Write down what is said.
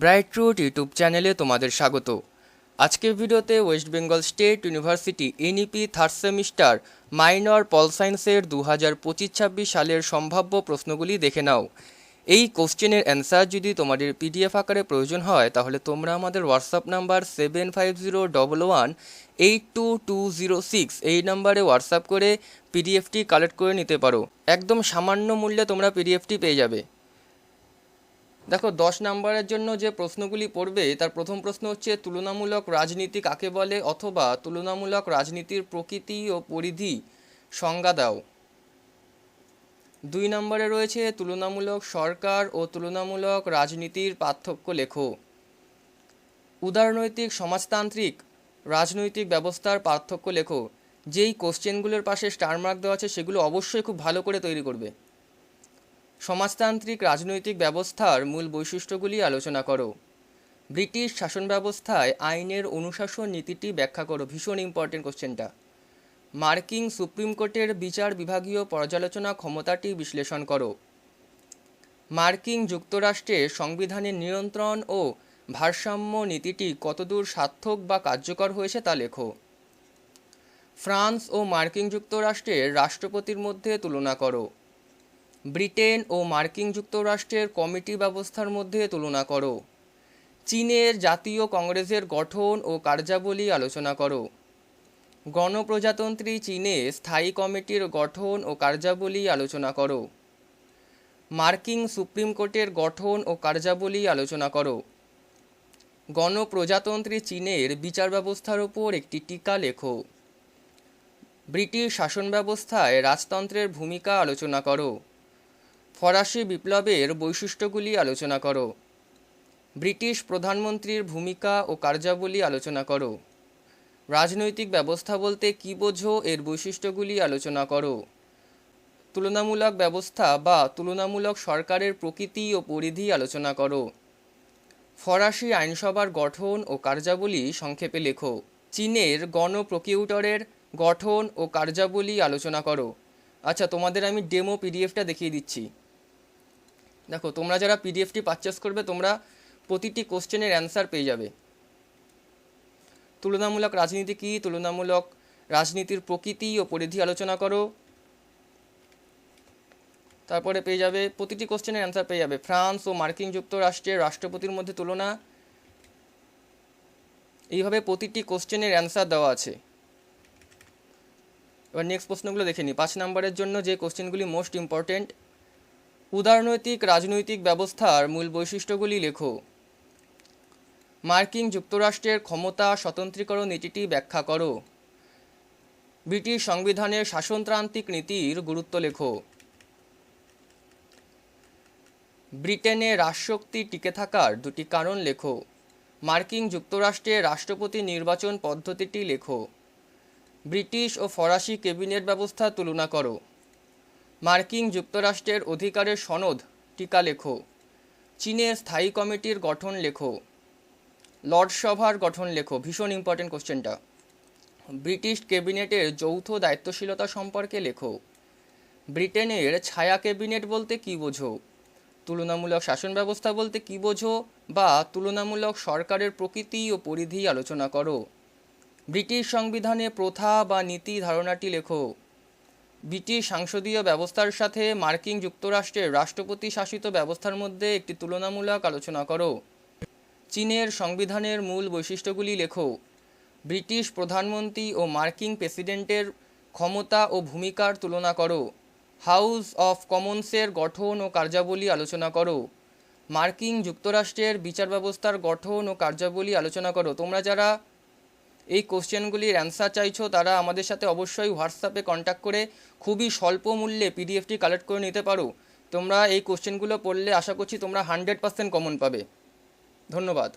Bright root YouTube চ্যানেলে তোমাদের স্বাগত। আজকের ভিডিওতে West Bengal State University NEP third semester minor pol সায়েন্সের দু হাজার পঁচিশ ছাব্বিশ সালের সম্ভাব্য প্রশ্নগুলি দেখে নাও। এই কোশ্চেনের অ্যান্সার যদি তোমাদের পিডিএফ আকারে প্রয়োজন হয়, তাহলে তোমরা আমাদের WhatsApp number seven five zero double one eight two two zero six এই নাম্বারে হোয়াটসঅ্যাপ করে পিডিএফটি কালেক্ট করে নিতে পারো। একদম সামান্য মূল্যে তোমরা পিডিএফটি পেয়ে যাবে। দেখো, দশ নম্বরের জন্য যে প্রশ্নগুলি পড়বে, তার প্রথম প্রশ্ন হচ্ছে, তুলনামূলক রাজনীতি কাকে বলে অথবা তুলনামূলক রাজনীতির প্রকৃতি ও পরিধি সংজ্ঞা দাও। দুই নম্বরে রয়েছে, তুলনামূলক সরকার ও তুলনামূলক রাজনীতির পার্থক্য লেখো। উদারনৈতিক সমাজতান্ত্রিক রাজনৈতিক ব্যবস্থার পার্থক্য লেখো। যেই কোশ্চেনগুলোর পাশে স্টার মার্ক দেওয়া আছে, সেগুলো অবশ্যই খুব ভালো করে তৈরি করবে। সমাজতান্ত্রিক রাজনৈতিক ব্যবস্থার মূল বৈশিষ্ট্যগুলি আলোচনা করো। ব্রিটিশ শাসন ব্যবস্থায় আইনের অনুশাসন নীতিটি ব্যাখ্যা করো। ভীষণ ইম্পর্টেন্ট কোশ্চেনটা মার্কিন সুপ্রিম কোর্টের বিচার বিভাগীয় পর্যালোচনা ক্ষমতাটি বিশ্লেষণ করো। মার্কিন যুক্তরাষ্ট্রে সংবিধানের নিয়ন্ত্রণ ও ভারসাম্য নীতিটি কতদূর সার্থক বা কার্যকর হয়েছে তা লেখো। ফ্রান্স ও মার্কিন যুক্তরাষ্ট্রের রাষ্ট্রপতির মধ্যে তুলনা করো। ব্রিটেন ও মার্কিন যুক্তরাষ্ট্রের কমিটি ব্যবস্থার মধ্যে তুলনা করো। চীনের জাতীয় কংগ্রেসের গঠন ও কার্যাবলী আলোচনা করো। গণপ্রজাতন্ত্রী চীনে স্থায়ী কমিটির গঠন ও কার্যাবলী আলোচনা করো। মার্কিন সুপ্রিম কোর্টের গঠন ও কার্যাবলী আলোচনা করো। গণপ্রজাতন্ত্রী চীনের বিচার ব্যবস্থার ওপর একটি টিকা লেখো। ব্রিটিশ শাসন ব্যবস্থায় রাজতন্ত্রের ভূমিকা আলোচনা করো। ফরাসি বিপ্লবের বৈশিষ্ট্যগুলি আলোচনা করো। ব্রিটিশ প্রধানমন্ত্রীর ভূমিকা ও কার্যাবলী আলোচনা করো। রাজনৈতিক ব্যবস্থা বলতে কী বোঝো এর বৈশিষ্ট্যগুলি আলোচনা করো। তুলনামূলক ব্যবস্থা বা তুলনামূলক সরকারের প্রকৃতি ও পরিধি আলোচনা করো। ফরাসি আইনসভার গঠন ও কার্যাবলী সংক্ষেপে লেখো। চীনের গণপ্রকিউটরের গঠন ও কার্যাবলী আলোচনা করো। আচ্ছা তোমাদের আমি ডেমো পিডিএফটা দেখিয়ে দিচ্ছি। দেখো, তোমরা যারা পিডিএফটি পারচেস করবে, তোমরা প্রতিটি কোশ্চেনের অ্যান্সার পেয়ে যাবে। তুলনামূলক রাজনীতি কী? তুলনামূলক রাজনীতির প্রকৃতি ও পরিধি আলোচনা করো। তারপরে পেয়ে যাবে, প্রতিটি কোশ্চেনের অ্যান্সার পেয়ে যাবে। ফ্রান্স ও মার্কিন যুক্তরাষ্ট্রের রাষ্ট্রপতির মধ্যে তুলনা। এইভাবে প্রতিটি কোশ্চেনের অ্যান্সার দেওয়া আছে। এবার নেক্সট প্রশ্নগুলো দেখে নিই পাঁচ নম্বরের জন্য যে কোশ্চেনগুলি মোস্ট ইম্পর্টেন্ট উদারনৈতিক রাজনৈতিক ব্যবস্থার মূল বৈশিষ্ট্যগুলি লেখো। মার্কিন যুক্তরাষ্ট্রের ক্ষমতা স্বতন্ত্রীকরণ নীতিটি ব্যাখ্যা করো। ব্রিটিশ সংবিধানের শাসনতান্ত্রিক নীতির গুরুত্ব লেখো। ব্রিটেনে রাজশক্তি টিকে থাকার দুটি কারণ লেখো। মার্কিন যুক্তরাষ্ট্রের রাষ্ট্রপতি নির্বাচন পদ্ধতিটি লেখো। ব্রিটিশ ও ফরাসি ক্যাবিনেট ব্যবস্থা তুলনা করো। মার্কিন যুক্তরাষ্ট্রের অধিকারের সনদ, টিকা লেখো। চীনের স্থায়ী কমিটির গঠন লেখো। লর্ডসভার গঠন লেখো। ভীষণ ইম্পর্টেন্ট কোশ্চেনটা ব্রিটিশ ক্যাবিনেটের যৌথ দায়িত্বশীলতা সম্পর্কে লেখো। ব্রিটেনের ছায়া ক্যাবিনেট বলতে কী বোঝো? তুলনামূলক শাসন ব্যবস্থা বলতে কী বোঝো? বা তুলনামূলক সরকারের প্রকৃতি ও পরিধি আলোচনা করো। ব্রিটিশ সংবিধানে প্রথা বা নীতি ধারণাটি লেখো। ব্রিটিশ সাংসদীয় ব্যবস্থার সাথে মার্কিন যুক্তরাষ্ট্রের রাষ্ট্রপতি শাসিত ব্যবস্থার মধ্যে একটি তুলনামূলক আলোচনা করো। চীনের সংবিধানের মূল বৈশিষ্ট্যগুলি লেখো। ব্রিটিশ প্রধানমন্ত্রী ও মার্কিন প্রেসিডেন্টের ক্ষমতা ও ভূমিকার তুলনা করো। হাউস অফ কমন্সের গঠন ও কার্যাবলী আলোচনা করো। মার্কিন যুক্তরাষ্ট্রের বিচার ব্যবস্থার গঠন ও কার্যাবলী আলোচনা করো। তোমরা যারা এই কোশ্চেনগুলির অ্যান্সার চাইছো, তারা আমাদের সাথে অবশ্যই হোয়াটসঅ্যাপে কন্ট্যাক্ট করে খুবই স্বল্প মূল্যে পিডিএফটি কালেক্ট করে নিতে পারো। তোমরা এই কোশ্চেনগুলো পড়লে আশা করছি তোমরা হান্ড্রেড পার্সেন্ট কমন পাবে। ধন্যবাদ।